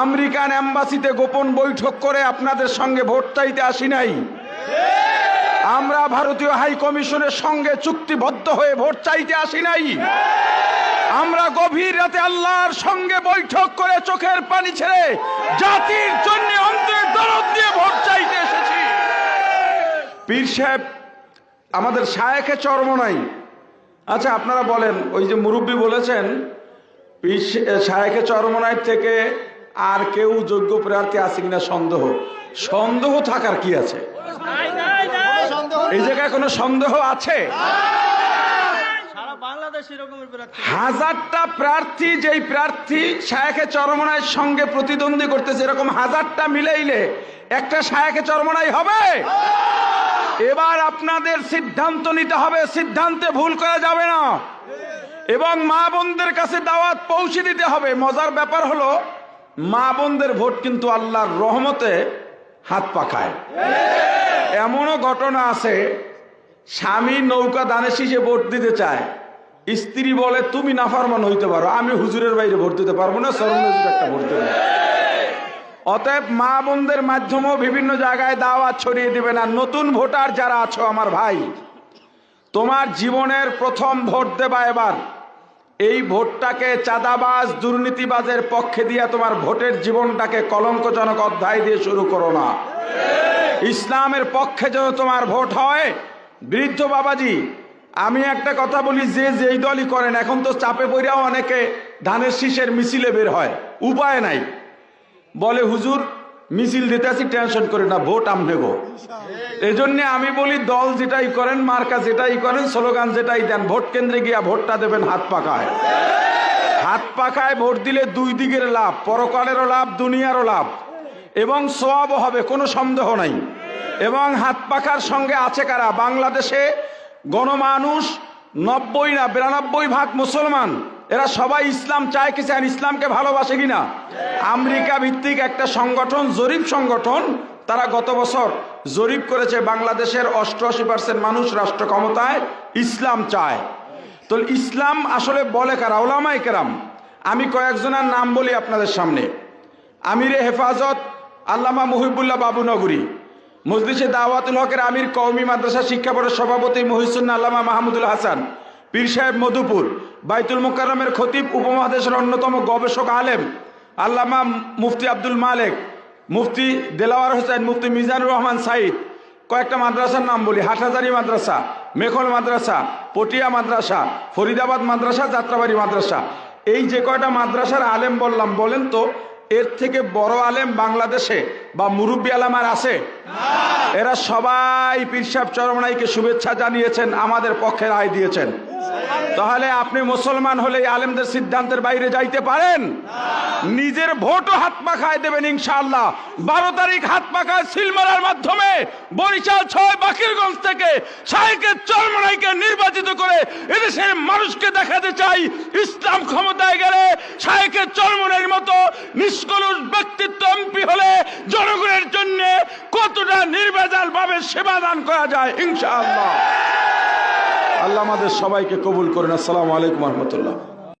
American অ্যাম্বাসিতে গোপন বৈঠক করে আপনাদের সঙ্গে ভোট চাইতে আসি নাই। আমরা ভারতীয় হাই কমিশনের সঙ্গে চুক্তিবদ্ধ হয়ে ভোট চাইতে আসি নাই। আমরা গভীর রাতে আল্লাহর সঙ্গে বৈঠক করে চোখের পানি ছেড়ে জাতির জন্য অন্তরের দরদ দিয়ে ভোট চাইতে এসেছি। পীর সাহেব, আমাদের শায়েখে চর্ম নাই। আচ্ছা আপনারা বলেন, ওই যে মুরব্বী বলেছেন, পীর শায়েখে চরমনাই থেকে আর কেউ যোগ্য প্রার্থী আছে কিনা সন্দেহ। সন্দেহ থাকার কি আছে? এই জায়গায় কোনো সন্দেহ আছে? হাজারটা প্রার্থী, যেই প্রার্থী শায়েখে চরমনায়ের সঙ্গে প্রতিদ্বন্দ্বী করতেছে, এরকম হাজারটা মিলাইলে একটা শায়েখে চরমনাই হবে। এবার আপনাদের সিদ্ধান্ত নিতে হবে, সিদ্ধান্তে ভুল করা যাবে না। এবং মা বোনদের কাছে দাওয়াত পৌঁছে দিতে হবে। মজার ব্যাপার হলো মা বোনদের ভোট কিন্তু আল্লাহর রহমতে হাত পাখায়। এমনও ঘটনা আছে, স্বামী নৌকা দানে শীষে ভোট দিতে চায়। স্ত্রী বলে, তুমি নাফারমান হইতে পারো, আমি হুজুরের বাইরে ভোট দিতে পারব না সরঞ্জাজির একটা ভোট দেবো। অতএব মা বোনদের মাধ্যমেও বিভিন্ন জায়গায় দাওয়াত ছড়িয়ে দিবে না নতুন ভোটার যারা আছো, আমার ভাই, তোমার জীবনের প্রথম ভোট দেবা এবার। এই ভোটটাকে চাঁদাবাজ, দুর্নীতিবাজের পক্ষে দিয়ে তোমার ভোটের জীবনটাকে কলঙ্কজনক অধ্যায় দিয়ে শুরু করো না। ইসলামের পক্ষে যেন তোমার ভোট হয়, বৃদ্ধ বাবাজি, আমি একটা কথা বলি, যে যেই দলই করেন, এখন তো চাপে পড়িয়াও অনেকে ধানের শীষের মিছিলে বের হয়। উপায় নাই। বলে, হুজুর মিছিল দিতে আসি টেনশন করে না, ভোট আমনে গো। এই জন্য আমি বলি, দল যেটাই করেন, মার্কা যেটাই করেন, স্লোগান যেটাই দেন, ভোট কেন্দ্রে গিয়া ভোটটা দেবেন হাত পাকায় হাত পাকায় ভোট দিলে দুই দিকের লাভ, পরকালেরও লাভ, দুনিয়ারও লাভ। এবং সোয়াবও হবে, কোনো সন্দেহ নাই। এবং হাত পাখার সঙ্গে আছে কারা? বাংলাদেশে গণমানুষ নব্বই না, বিরানব্বই ভাগ মুসলমান। এরা সবাই ইসলাম চায় কি চায় ইসলামকে ভালোবাসে কিনা? আমেরিকা ভিত্তিক একটা সংগঠন, জরিপ সংগঠন, তারা গত বছর জরিপ করেছে বাংলাদেশের অষ্টআশি পার্সেন্ট মানুষ রাষ্ট্র ক্ষমতায় ইসলাম চায়। তো ইসলাম আসলে বলে কারা? ওলামাই কেরাম। আমি কয়েকজনের নাম বলি আপনাদের সামনে। আমিরে হেফাজত আল্লামা মুহিবুল্লাহ বাবুনগরী মজলিসে দাওয়াতুল হকের আমির কওমি মাদ্রাসা শিক্ষা বোর্ডের সভাপতি মহিসুন্না আল্লামা মাহমুদুল হাসান। পীর সাহেব মধুপুর, বাইতুল মোকাররমের খতিব উপমহাদেশের অন্যতম গবেষক আলেম, আল্লামা মুফতি আব্দুল মালেক, মুফতি দেলাওয়ার হোসেন, মুফতি মিজানুর রহমান সাইদ কয়েকটা মাদ্রাসার নাম বলি, হাটহাজারি মাদ্রাসা, মেখল মাদ্রাসা, পটিয়া মাদ্রাসা, ফরিদাবাদ মাদ্রাসা, যাত্রাবাড়ি মাদ্রাসা। এই যে কয়টা মাদ্রাসার আলেম বললাম, বলেন তো এর থেকে বড় আলেম বাংলাদেশে বা মুরব্বী আর আছে? এরা সবাই পিরসাব চরমনাইকে শুভেচ্ছা জানিয়েছেন আমাদের পক্ষে রায় দিয়েছেন। তাহলে আপনি মুসলমান হলে আলেমদের সিদ্ধান্তের বাইরে যাইতে পারেন? নিজের ভোটও হাত পাখায় দেবেন ইনশাআল্লাহ। বারো তারিখ হাত পাখায় সিলমারার মাধ্যমে বরিশাল ছয় বাকিরগঞ্জ থেকে শাহেকের চরমনাইকে নির্বাচিত করে এদেশের মানুষকে দেখাতে চাই। ইসলাম ক্ষমতায় গেলে শাহেকের চরমনাইয়ের মতো নিষ্কলুষ ব্যক্তিত্ব এমপি হলে জনগণের জন্য কতটা নির্বেজাল ভাবে সেবা দান করা যায়, ইনশাআল্লাহ। আল্লাহ আমাদের সবাইকে কবুল করেন। আসসালামু আলাইকুম রহমতুল্লাহ।